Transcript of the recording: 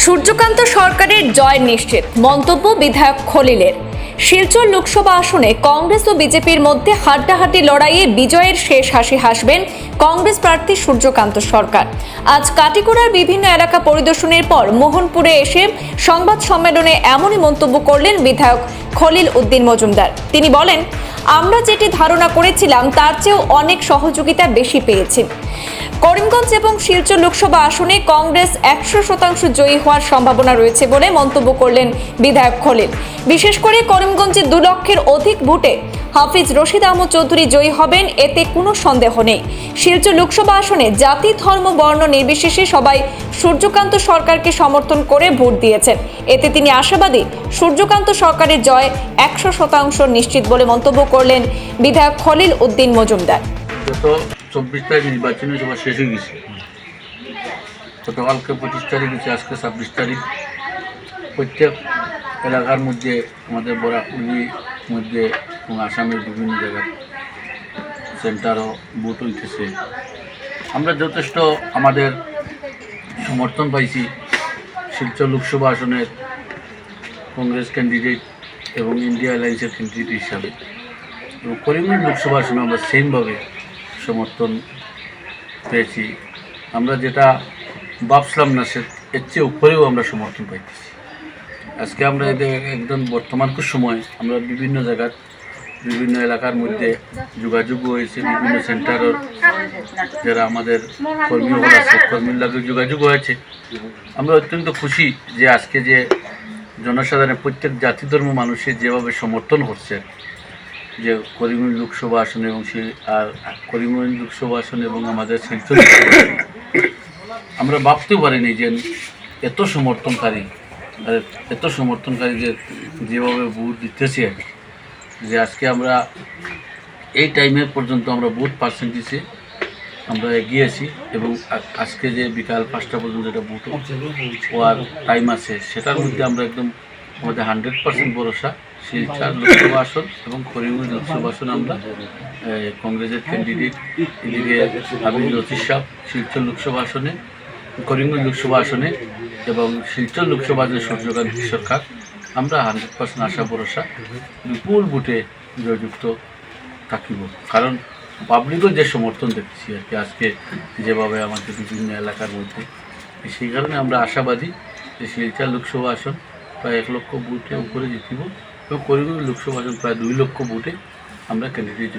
সূর্যকান্ত সরকারের জয় নিশ্চিত, মন্তব্য বিধায়ক খলিলের। শিলচর লোকসভা আসনে কংগ্রেস ও বিজেপির মধ্যে হাড্ডাহাড্ডি লড়াইয়ে বিজয়ের শেষ হাসি হাসবেন কংগ্রেস প্রার্থী সূর্যকান্ত সরকার। আজ কাটিগড়ার বিভিন্ন এলাকা পরিদর্শনের পর মোহনপুরে এসে সংবাদ সম্মেলনে এমনই মন্তব্য করলেন বিধায়ক খলিল উদ্দিন মজুমদার। তিনি বলেন, আমরা যেটি ধারণা করেছিলাম, তার চেয়েও অনেক সহযোগিতা বেশি পেয়েছি। করিমগঞ্জ এবং শিলচর লোকসভা আসনে কংগ্রেস একশো শতাংশ জয়ী হওয়ার সম্ভাবনা রয়েছে বলে মন্তব্য করলেন বিধায়ক খলিল। বিশেষ করে করিমগঞ্জে দু লক্ষের অধিক ভোটে হাফিজ রশিদ আহমদ চৌধুরী জয়ী হবেন, এতে কোনো সন্দেহ নেই। শিলচর লোকসভা আসনে জাতি, ধর্ম, বর্ণ নির্বিশেষে সবাই সূর্যকান্ত সরকারকে সমর্থন করে ভোট দিয়েছেন। এতে তিনি আশাবাদী, সূর্যকান্ত সরকারের জয় একশো শতাংশ নিশ্চিত বলে মন্তব্য করলেন বিধায়ক খলিল উদ্দিন মজুমদার। চব্বিশ তারিখ নির্বাচনী সভা শেষ হয়ে গেছে। গতকালকে পঁচিশ তারিখ হয়েছে, আজকে ছাব্বিশ তারিখ। প্রত্যেক এলাকার মধ্যে আমাদের বরাকপুলির মধ্যে এবং আসামের বিভিন্ন জায়গায় সেন্টারও ভোট হইতেছে। আমরা যথেষ্ট আমাদের সমর্থন পাইছি শিলচর লোকসভা আসনের কংগ্রেস ক্যান্ডিডেট এবং ইন্ডিয়া অ্যালায়েন্সের ক্যান্ডিডেট হিসাবে। এবং করিমগঞ্জ লোকসভা আসনে আমরা সেমভাবে সমর্থন পেয়েছি। আমরা যেটা ভাবছিলাম না, সে এর চেয়ে উপরেও আমরা সমর্থন পাইতেছি। আজকে আমরা এদের একদম বর্তমানকার সময়, আমরা বিভিন্ন জায়গার, বিভিন্ন এলাকার মধ্যে যোগাযোগ হয়েছে, বিভিন্ন সেন্টারের যারা আমাদের কর্মীগুলো আছে, কর্মীর লাগে যোগাযোগ হয়েছে। আমরা অত্যন্ত খুশি যে আজকে যে জনসাধারণের প্রত্যেক জাতি ধর্ম মানুষের যেভাবে সমর্থন করছে যে করিমগঞ্জ লোকসভা আসন এবং সে আর করিমগঞ্জ লোকসভা আসন এবং আমাদের শিলচর আমরা ভাবতেও পারিনি যে এত সমর্থনকারী আর এত সমর্থনকারী যে যেভাবে ভোট দিতেছে, যে আজকে আমরা এই টাইমের পর্যন্ত আমরা ভোট পার্সেন্টেজে আমরা এগিয়েছি এবং আজকে যে বিকাল পাঁচটা পর্যন্ত যেটা ভোট হওয়ার টাইম আছে, সেটার মধ্যে আমরা একদম আমাদের হান্ড্রেড পার্সেন্ট ভরসা। শিলচর লোকসভা আসন এবং করিমগঞ্জ লোকসভা আসন আমরা কংগ্রেসের ক্যান্ডিডেট এদিকে হাবিব লতিফ সাহ শিলচর লোকসভা আসনে করিমগঞ্জ লোকসভা আসনে এবং শিলচর লোকসভা যে সূর্যকান্ত সরকার আমরা হান্ড্রেড পার্সেন্ট আশা ভরসা বিপুল ভোটে জয়যুক্ত থাকিব। কারণ পাবলিকও যে সমর্থন দেখছি আর কি আজকে যেভাবে আমাদের বিভিন্ন এলাকার মধ্যে সেই কারণে আমরা আশাবাদী যে শিলচর লোকসভা আসন প্রায় এক লক্ষ ভোটে উপরে জিতিব। এবং করিমগঞ্জ লোকসভা আসন প্রায় দুই লক্ষ ভোটে আমরা ক্যান্ডিডেট।